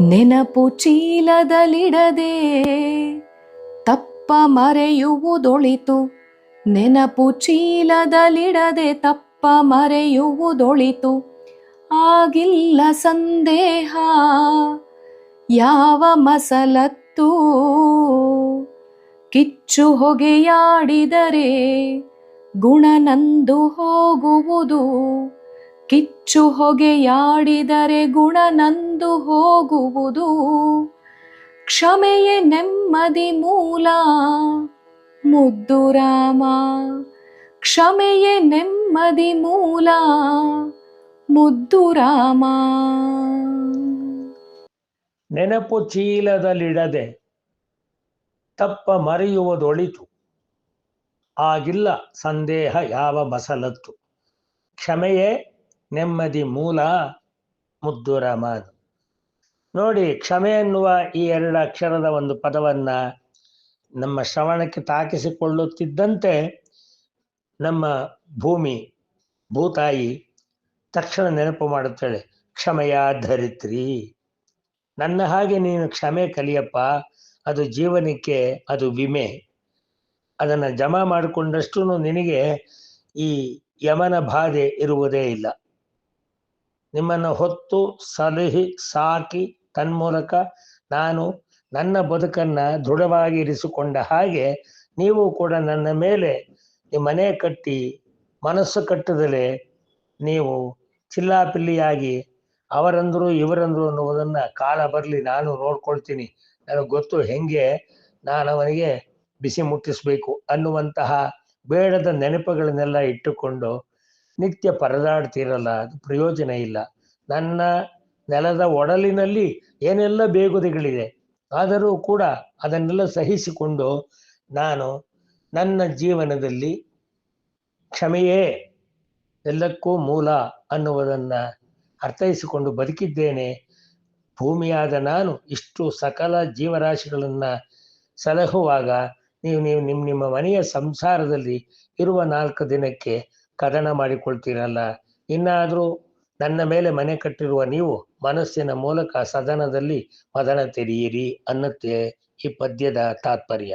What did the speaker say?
ನೆನಪು ಚೀಲದಲ್ಲಿಡದೆ ತಪ್ಪ ಮರೆಯುವುದೊಳಿತು. ನೆನಪು ಚೀಲದಲ್ಲಿಡದೆ ತಪ್ಪ ಮರೆಯುವುದೊಳಿತು. ಆಗಿಲ್ಲ ಸಂದೇಹ, ಯಾವ ಮಸಲತ್ತು? ಕಿಚ್ಚು ಹೊಗೆಯಾಡಿದರೆ ಗುಣನಂದು ಹೋಗುವುದು. ಕಿಚ್ಚು ಹೊಗೆಯಾಡಿದರೆ ಗುಣನಂದು ಹೋಗುವುದು. ಕ್ಷಮೆಯೇ ನೆಮ್ಮದಿ ಮೂಲ. ಮುದ್ದು ರಾಮ, ಕ್ಷಮೆಯೇ ನೆಮ್ಮದಿ ಮೂಲ. ಮುದ್ದು ರಾಮ. ನೆನಪು ಚೀಲದಲ್ಲಿಡದೆ ತಪ್ಪ ಮರೆಯುವುದೊಳಿತು. ಆಗಿಲ್ಲ ಸಂದೇಹ ಯಾವ ಮಸಲತ್ತು. ಕ್ಷಮೆಯೇ ನೆಮ್ಮದಿ ಮೂಲ, ಮುದ್ದು ರಾಮ. ನೋಡಿ, ಕ್ಷಮೆ ಎನ್ನುವ ಈ ಎರಡು ಅಕ್ಷರದ ಒಂದು ಪದವನ್ನ ನಮ್ಮ ಶ್ರವಣಕ್ಕೆ ತಾಕಿಸಿಕೊಳ್ಳುತ್ತಿದ್ದಂತೆ ನಮ್ಮ ಭೂಮಿ, ಭೂತಾಯಿ ತಕ್ಷಣ ನೆನಪು ಮಾಡುತ್ತಾಳೆ, ಕ್ಷಮೆಯ ಧರಿತ್ರಿ. ನನ್ನ ಹಾಗೆ ನೀನು ಕ್ಷಮೆ ಕಲಿಯಪ್ಪ, ಅದು ಜೀವನಕ್ಕೆ ಅದು ವಿಮೆ. ಅದನ್ನು ಜಮಾ ಮಾಡಿಕೊಂಡಷ್ಟು ನಿನಗೆ ಈ ಯಮನ ಬಾಧೆ ಇರುವುದೇ ಇಲ್ಲ. ನಿಮ್ಮನ್ನು ಹೊತ್ತು ಸಲಹಿ ಸಾಕಿ ತನ್ಮೂಲಕ ನಾನು ನನ್ನ ಬದುಕನ್ನ ದೃಢವಾಗಿ ಇರಿಸಿಕೊಂಡ ಹಾಗೆ ನೀವು ಕೂಡ ನನ್ನ ಮೇಲೆ ಮನೆ ಕಟ್ಟಿ ಮನಸ್ಸು ಕಟ್ಟದಲೇ ನೀವು ಚಿಲ್ಲಾಪಿಲ್ಲಿಯಾಗಿ ಅವರಂದ್ರು ಇವರಂದ್ರು ಅನ್ನುವುದನ್ನ ಕಾಲ ಬರಲಿ ನಾನು ನೋಡ್ಕೊಳ್ತೀನಿ. ನನಗೆ ಗೊತ್ತು ಹೆಂಗೆ ನಾನು ಅವನಿಗೆ ಬಿಸಿ ಮುಟ್ಟಿಸ್ಬೇಕು ಅನ್ನುವಂತಹ ಬೇಡದ ನೆನಪುಗಳನ್ನೆಲ್ಲ ಇಟ್ಟುಕೊಂಡು ನಿತ್ಯ ಪರದಾಡ್ತಿರಲ್ಲ, ಅದು ಪ್ರಯೋಜನ ಇಲ್ಲ. ನನ್ನ ನೆಲದ ಒಡಲಿನಲ್ಲಿ ಏನೆಲ್ಲ ಬೇಗುದಿಗಳಿದೆ ಆದರೂ ಕೂಡ ಅದನ್ನೆಲ್ಲ ಸಹಿಸಿಕೊಂಡು ನಾನು ನನ್ನ ಜೀವನದಲ್ಲಿ ಕ್ಷಮೆಯೇ ಎಲ್ಲಕ್ಕೂ ಮೂಲ ಅನ್ನುವುದನ್ನ ಅರ್ಥೈಸಿಕೊಂಡು ಬದುಕಿದ್ದೇನೆ. ಭೂಮಿಯಾದ ನಾನು ಇಷ್ಟು ಸಕಲ ಜೀವರಾಶಿಗಳನ್ನು ಸಲಹುವಾಗ ನೀವು ನೀವು ನಿಮ್ಮ ನಿಮ್ಮ ಮನೆಯ ಸಂಸಾರದಲ್ಲಿ ಇರುವ ನಾಲ್ಕು ದಿನಕ್ಕೆ ಕದನ ಮಾಡಿಕೊಳ್ತೀರಲ್ಲ. ಇನ್ನಾದರೂ ನನ್ನ ಮೇಲೆ ಮನೆ ಕಟ್ಟಿರುವ ನೀವು ಮನಸ್ಸಿನ ಮೂಲಕ ಸದನದಲ್ಲಿ ಮದನ ತೆರೆಯಿರಿ ಅನ್ನುತ್ತೆ ಈ ಪದ್ಯದ ತಾತ್ಪರ್ಯ.